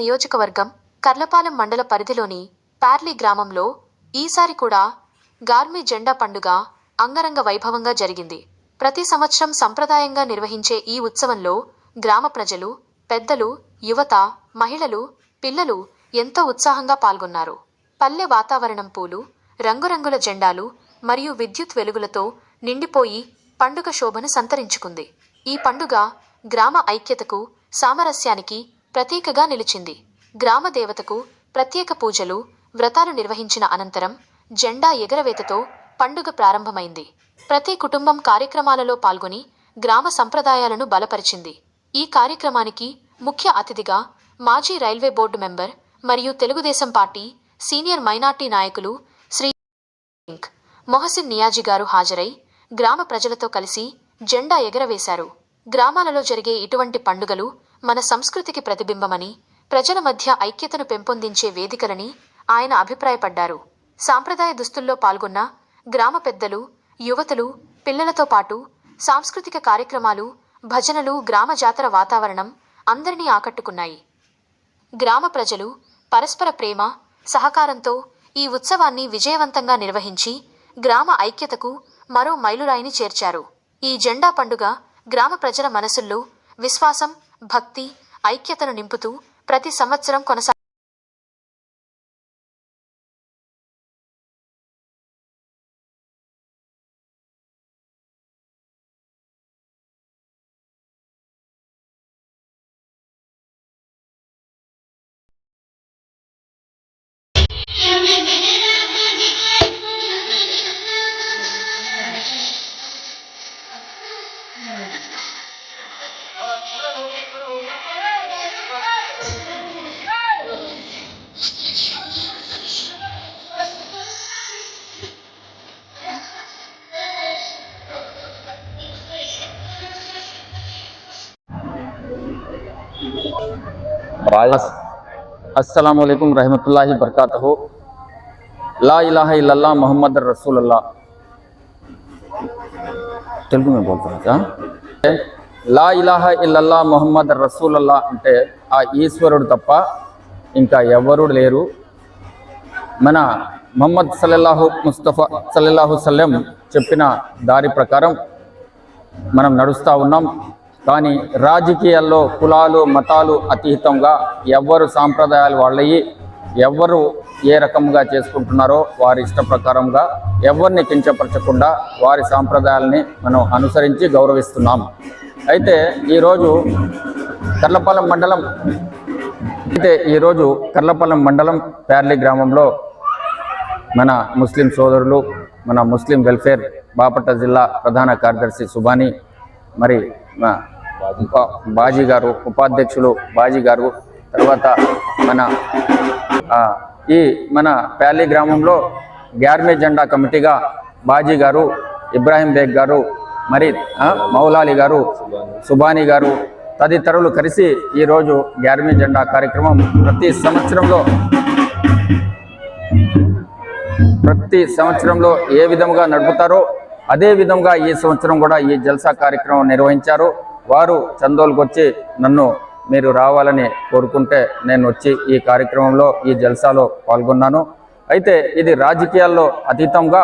నియోజకవర్గం కర్లపాలెం మండల పరిధిలోని పార్లీ గ్రామంలో ఈసారి కూడా గార్మీ జెండా పండుగ అంగరంగ వైభవంగా జరిగింది. ప్రతి సంవత్సరం సంప్రదాయంగా నిర్వహించే ఈ ఉత్సవంలో గ్రామ ప్రజలు పెద్దలు యువత మహిళలు పిల్లలు ఎంతో ఉత్సాహంగా పాల్గొన్నారు. పల్లె వాతావరణం పూలు రంగురంగుల జెండాలు మరియు విద్యుత్ వెలుగులతో నిండిపోయి పండుగ శోభను సంతరించుకుంది. ఈ పండుగ గ్రామ ఐక్యతకు సామరస్యానికి ప్రతీకగా నిలిచింది. గ్రామ దేవతకు ప్రత్యేక పూజలు వ్రతాలు నిర్వహించిన అనంతరం జెండా ఎగరవేతతో పండుగ ప్రారంభమైంది. ప్రతి కుటుంబం కార్యక్రమాలలో పాల్గొని గ్రామ సంప్రదాయాలను బలపరిచింది. ఈ కార్యక్రమానికి ముఖ్య అతిథిగా మాజీ రైల్వే బోర్డు మెంబర్ మరియు తెలుగుదేశం పార్టీ సీనియర్ మైనార్టీ నాయకులు శ్రీ మొహసిన్ నియాజీ గారు హాజరై గ్రామ ప్రజలతో కలిసి జెండా ఎగరవేశారు. గ్రామాలలో జరిగే ఇటువంటి పండుగలు మన సంస్కృతికి ప్రతిబింబమని ప్రజల మధ్య ఐక్యతను పెంపొందించే వేదికలని ఆయన అభిప్రాయపడ్డారు. సాంప్రదాయ దుస్తుల్లో పాల్గొన్న గ్రామ పెద్దలు యువతులు పిల్లలతో పాటు సాంస్కృతిక కార్యక్రమాలు భజనలు గ్రామ జాతర వాతావరణం అందరినీ ఆకట్టుకున్నాయి. గ్రామ ప్రజలు పరస్పర ప్రేమ సహకారంతో ఈ ఉత్సవాన్ని విజయవంతంగా నిర్వహించి గ్రామ ఐక్యతకు మరో మైలురాయిని చేర్చారు. ఈ జెండా పండుగ గ్రామ ప్రజల మనసుల్లో విశ్వాసం భక్తి ఐక్యతను నింపుతూ ప్రతి సంవత్సరం కొనసాగి అస్సలం రహమతుల్లా బర్కాతహు. లా ఇలాహ ఇల్లల్లా మొహమ్మద్ రసూలల్లా. తెలుగు మేము బోల్తా లా ఇలాహ ఇల్లల్లా మొహమ్మద్ రసూలల్లా అంటే ఆ ఈశ్వరుడు తప్ప ఇంకా ఎవరు లేరు. మన మొహమ్మద్ సల్లల్లాహు ముస్తఫా సల్లల్లాహు సల్లెం చెప్పిన దారి ప్రకారం మనం నడుస్తూ ఉన్నాం. కానీ రాజకీయాల్లో కులాలు మతాలు అతీతంగా ఎవరు సాంప్రదాయాలు వాళ్ళయి ఎవరు ఏ రకంగా చేసుకుంటున్నారో వారి ఇష్ట ప్రకారంగా ఎవరిని కించపరచకుండా వారి సాంప్రదాయాలని మనం అనుసరించి గౌరవిస్తున్నాం. అయితే ఈరోజు కర్లపాలెం మండలం అయితే ఈరోజు కర్లపాలెం మండలం ప్యార్లీ గ్రామంలో మన ముస్లిం సోదరులు మన ముస్లిం వెల్ఫేర్ బాపట్ల జిల్లా ప్రధాన కార్యదర్శి సుబాని మరి బాజీ గారు ఉపాధ్యక్షులు బాజీ గారు తర్వాత మన ఈ మన ప్యాలీ గ్రామంలో గ్యార్మే జెండా కమిటీగా బాజీ గారు ఇబ్రాహీం బేగ్ గారు మరి మౌలాలి గారు సుబానీ గారు తదితరులు కలిసి ఈరోజు గ్యార్మీ జెండా కార్యక్రమం ప్రతి సంవత్సరంలో ప్రతి సంవత్సరంలో ఏ విధంగా నడుపుతారో అదే విధంగా ఈ సంవత్సరం కూడా ఈ జల్సా కార్యక్రమం నిర్వహించారు. వారు చందోల్కి వచ్చి నన్ను మీరు రావాలని కోరుకుంటే నేను వచ్చి ఈ కార్యక్రమంలో ఈ జల్సాలో పాల్గొన్నాను. అయితే ఇది రాజకీయాల్లో అతీతంగా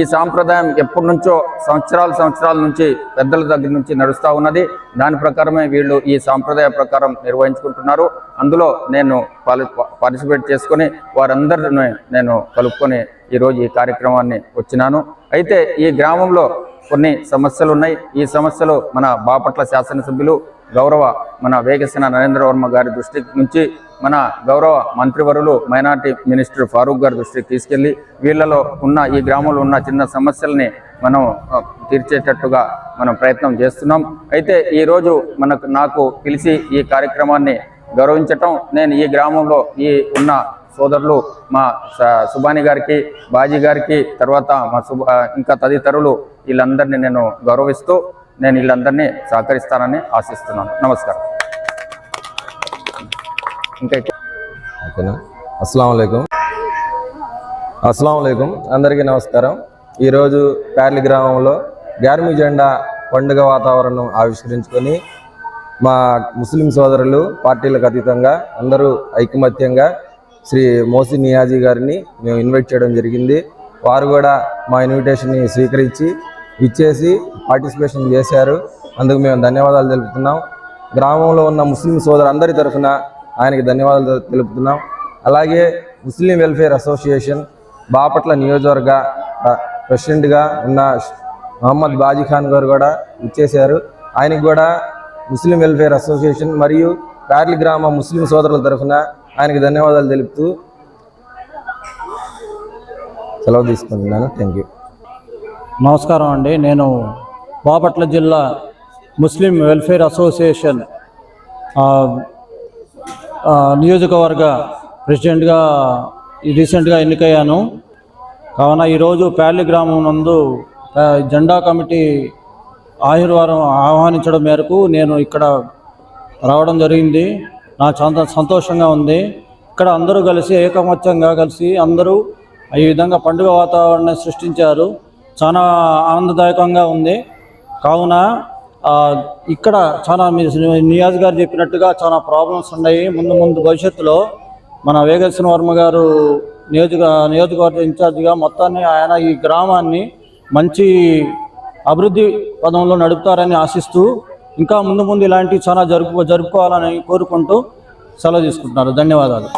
ఈ సాంప్రదాయం ఎప్పటి నుంచో సంవత్సరాల సంవత్సరాల నుంచి పెద్దల దగ్గర నుంచి నడుస్తూ ఉన్నది. దాని ప్రకారమే వీళ్ళు ఈ సాంప్రదాయ ప్రకారం నిర్వహించుకుంటున్నారు. అందులో నేను పాలి పార్టిసిపేట్ చేసుకొని వారందరిని నేను కలుపుకొని ఈరోజు ఈ కార్యక్రమాన్ని వచ్చినాను. అయితే ఈ గ్రామంలో కొన్ని సమస్యలు ఉన్నాయి. ఈ సమస్యలు మన బాపట్ల శాసనసభ్యులు గౌరవ మన వేగసేన నరేంద్ర వర్మ గారి దృష్టి నుంచి మన గౌరవ మంత్రివరులు మైనార్టీ మినిస్టర్ ఫారూక్ గారి దృష్టికి తీసుకెళ్ళి వీళ్ళలో ఉన్న ఈ గ్రామంలో ఉన్న చిన్న సమస్యల్ని మనం తీర్చేటట్టుగా మనం ప్రయత్నం చేస్తున్నాం. అయితే ఈరోజు మనకు నాకు పిలిచి ఈ కార్యక్రమాన్ని గౌరవించటం నేను ఈ గ్రామంలో ఈ ఉన్న సోదరులు మా స- సుబాని గారికి బాజీ గారికి తర్వాత మా సుబ ఇంకా తదితరులు వీళ్ళందరినీ నేను గౌరవిస్తూ నేను వీళ్ళందరినీ సహకరిస్తానని ఆశిస్తున్నాను. నమస్కారం. ఇంకా ఓకేనా? అస్సలం అయికం అస్సలం అయికం అందరికీ నమస్కారం. ఈరోజు ప్యార్లి గ్రామంలో గార్మి జెండా పండుగ వాతావరణం ఆవిష్కరించుకొని మా ముస్లిం సోదరులు పార్టీలకు అతీతంగా అందరూ ఐకమత్యంగా శ్రీ మోసి నియాజీ గారిని మేము ఇన్వైట్ చేయడం జరిగింది. వారు కూడా మా ఇన్విటేషన్ని స్వీకరించి ఇచ్చేసి పార్టిసిపేషన్ చేశారు. అందుకు మేము ధన్యవాదాలు తెలుపుతున్నాం. గ్రామంలో ఉన్న ముస్లిం సోదరులందరి తరఫున ఆయనకి ధన్యవాదాలు తెలుపుతున్నాం. అలాగే ముస్లిం వెల్ఫేర్ అసోసియేషన్ బాపట్ల నియోజకవర్గ ప్రెసిడెంట్గా ఉన్న మహమ్మద్ బాజీ ఖాన్ గారు కూడా ఇచ్చేశారు. ఆయనకి కూడా ముస్లిం వెల్ఫేర్ అసోసియేషన్ మరియు కార్లి గ్రామ ముస్లిం సోదరుల తరఫున ఆయనకి ధన్యవాదాలు తెలుపుతూ సెలవు తీసుకుంటున్నాను. థ్యాంక్ యూ నమస్కారం అండి. నేను బాపట్ల జిల్లా ముస్లిం వెల్ఫేర్ అసోసియేషన్ నియోజకవర్గ ప్రెసిడెంట్గా రీసెంట్గా ఎన్నికయ్యాను. కావున ఈరోజు ప్యాలి గ్రామం నందు జెండా కమిటీ ఆశీర్వాదం ఆహ్వానించడం మేరకు నేను ఇక్కడ రావడం జరిగింది. నాకు చాలా సంతోషంగా ఉంది. ఇక్కడ అందరూ కలిసి ఏకమత్యంగా కలిసి అందరూ ఈ విధంగా పండుగ వాతావరణాన్ని సృష్టించారు. చాలా ఆనందదాయకంగా ఉంది. కావున ఇక్కడ చాలా మీ నియాజ్ గారు చెప్పినట్టుగా చాలా ప్రాబ్లమ్స్ ఉన్నాయి. ముందు ముందు భవిష్యత్తులో మన వేగేశ్వర వర్మ గారు నియోజక నియోజకవర్గ ఇన్ఛార్జిగా మొత్తాన్ని ఆయన ఈ గ్రామాన్ని మంచి అభివృద్ధి పదంలో నడుపుతారని ఆశిస్తూ ఇంకా ముందు ముందు ఇలాంటివి చాలా జరుపు జరుపుకోవాలని కోరుకుంటూ సెలవు తీసుకుంటున్నారు. ధన్యవాదాలు.